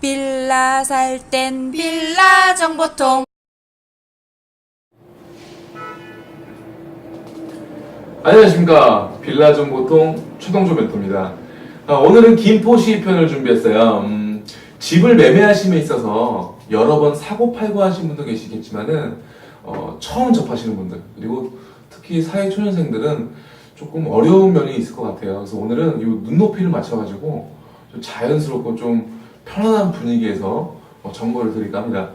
빌라 살 땐 빌라 정보통. 안녕하십니까. 빌라 정보통 최동조 멘토입니다. 아, 오늘은 김포시 편을 준비했어요. 음, 집을 매매하심에 있어서 여러 번 사고 팔고 하신 분도 계시겠지만은 어, 처음 접하시는 분들 그리고 특히 사회초년생들은 조금 어려운 면이 있을 것 같아요. 그래서 오늘은 이 눈높이를 맞춰가지고 좀 자연스럽고 좀 편안한 분위기에서 어, 정보를 드릴까 합니다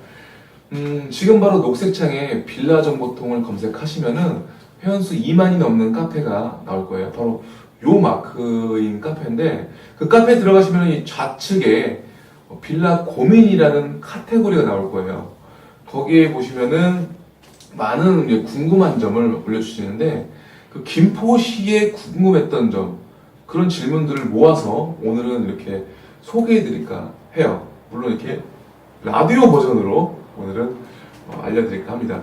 음, 지금 바로 녹색창에 빌라 정보통을 검색하시면은 회원수 2만이 넘는 카페가 나올 거예요. 바로 요 마크인 카페인데 그 카페에 들어가시면 이 좌측에 어, 빌라 고민이라는 카테고리가 나올 거예요. 거기에 보시면은 많은 궁금한 점을 올려주시는데 그 김포시에 궁금했던 점 그런 질문들을 모아서 오늘은 이렇게 소개해드릴까 해요. 물론 이렇게 라디오 버전으로 오늘은 어, 알려드릴까 합니다.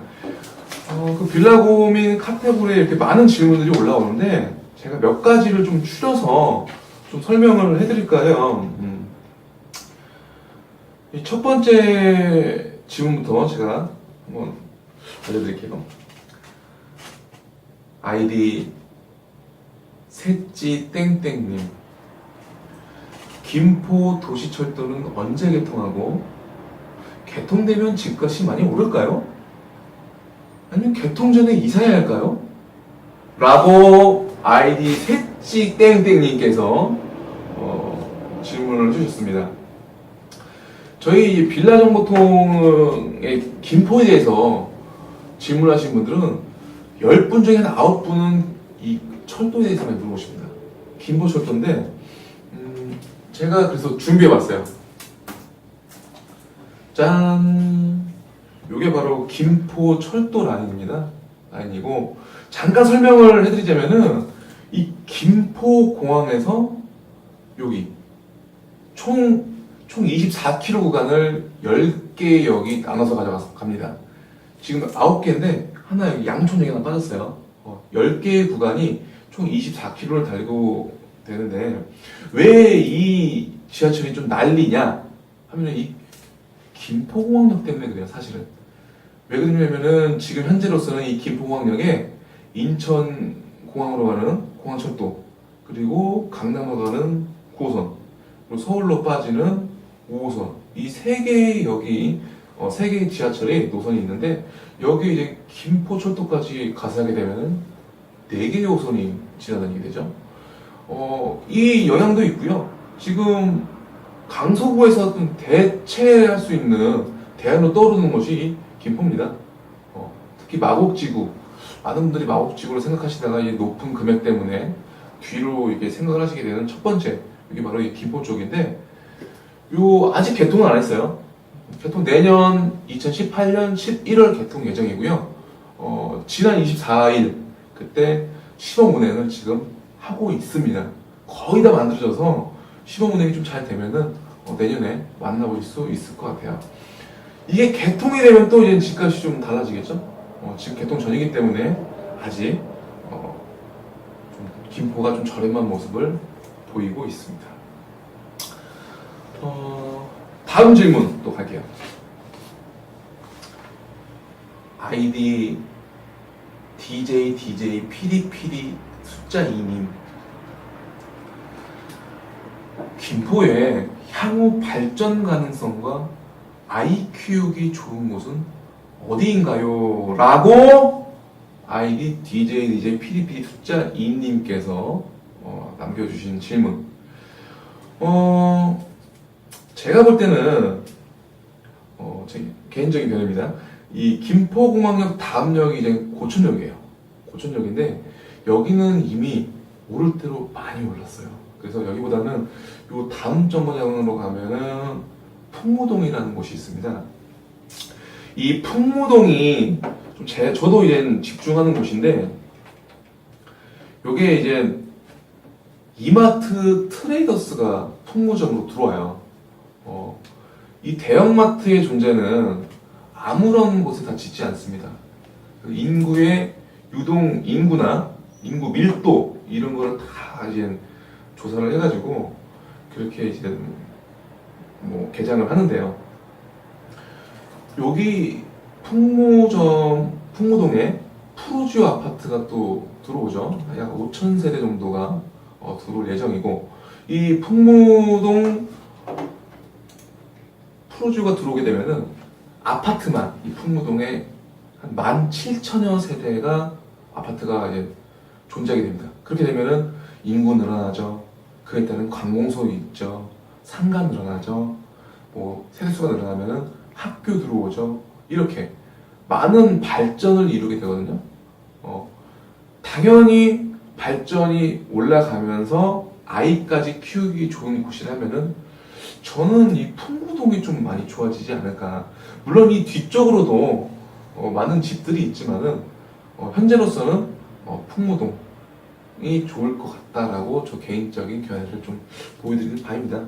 어, 그 빌라 고민 카테고리에 이렇게 많은 질문들이 올라오는데 제가 몇 가지를 좀 추려서 좀 설명을 해드릴까 해요. 음. 이첫 번째 질문부터 제가 한번 알려드릴게요. 아이디 셋지 땡땡님 김포 도시철도는 언제 개통하고 개통되면 집값이 많이 오를까요? 아니면 개통 전에 이사해야 할까요? 라고 아이디 셋지 땡땡님께서 어, 질문을 주셨습니다. 저희 이 빌라 정보통의 김포에 대해서 질문하신 분들은 10분 중에 한 9분은 이 철도에 대해서만 물어보십니다. 김포 철도인데 음, 제가 그래서 준비해봤어요. 짠! 요게 바로 김포 철도 라인입니다. 라인이고 잠깐 설명을 해드리자면은 이 김포 공항에서 여기 총, 총 24km 구간을 10개 역이 나눠서 가져갑니다. 지금 9개인데 하나 양촌역이 하나 빠졌어요. 어, 10개의 구간이 총 24km를 달리고 되는데 왜 이 지하철이 좀 난리냐 하면은 이 김포공항역 때문에 그래요 사실은 왜 그러냐면은 지금 현재로서는 이 김포공항역에 인천 공항으로 가는 공항철도 그리고 강남으로 가는 9호선 그리고 서울로 빠지는 5호선 이 세 개의 역이 어, 세 개의 지하철이 노선이 있는데 여기 이제 김포철도까지 가서 하게 되면은 네 개의 호선이 지나다니게 되죠. 어, 이 영향도 있고요. 지금 강서구에서 좀 대체할 수 있는 대안으로 떠오르는 것이 김포입니다. 어, 특히 마곡지구. 많은 분들이 마곡지구를 생각하시다가 이 높은 금액 때문에 뒤로 이렇게 생각을 하시게 되는 첫 번째, 이게 바로 이 김포 쪽인데, 요, 아직 개통은 안 했어요. 개통 내년 2018년 11월 개통 예정이고요. 어, 지난 24일, 그때 시범 운행을 지금 하고 있습니다. 거의 다 만들어져서 시범 운행이 좀 잘 되면은 어, 내년에 만나볼 수 있을 것 같아요. 이게 개통이 되면 또 이제 집값이 좀 달라지겠죠? 어, 지금 개통 전이기 때문에 아직 어, 좀 김포가 좀 저렴한 모습을 보이고 있습니다. 어, 다음 질문 또 갈게요. 아이디 DJ DJ 피리피리 숫자 2님 김포의 향후 발전 가능성과 아이 키우기 좋은 곳은 어디인가요? 라고 아이디 DJ DJ PDP 숫자 2님께서 어, 남겨주신 질문. 어, 제가 볼 때는, 어, 제 개인적인 견해입니다. 이 김포공항역 다음 역이 이제 고천역이에요. 고천역인데, 여기는 이미 오를 대로 많이 올랐어요. 그래서 여기보다는 요 다음 정거장으로 가면은 풍무동이라는 곳이 있습니다. 이 풍무동이 좀 제, 저도 이제 집중하는 곳인데, 요게 이제 이마트 트레이더스가 풍무점으로 들어와요. 어, 이 대형마트의 존재는 아무런 곳에 다 짓지 않습니다. 그 인구의 유동 인구나 인구 밀도 이런 거를 다 이제 조사를 해가지고 그렇게 이제 뭐 개장을 하는데요. 여기 풍모점 풍모동에 푸르지오 아파트가 또 들어오죠. 약 5천 세대 정도가 어, 들어올 예정이고 이 풍모동 푸르지오가 들어오게 되면은 아파트만 이 풍무동에 한 17,000여 세대가 아파트가 이제 존재하게 됩니다. 그렇게 되면은 인구 늘어나죠. 그에 따른 관공서 있죠. 상가 늘어나죠. 뭐 세대수가 늘어나면은 학교 들어오죠. 이렇게 많은 발전을 이루게 되거든요. 어, 당연히 발전이 올라가면서 아이까지 키우기 좋은 곳이라면은 저는 이 풍무동이 좀 많이 좋아지지 않을까. 물론 이 뒤쪽으로도 어, 많은 집들이 있지만은 어, 현재로서는 어, 풍무동이 좋을 것 같다라고 저 개인적인 견해를 좀 보여드리는 바입니다.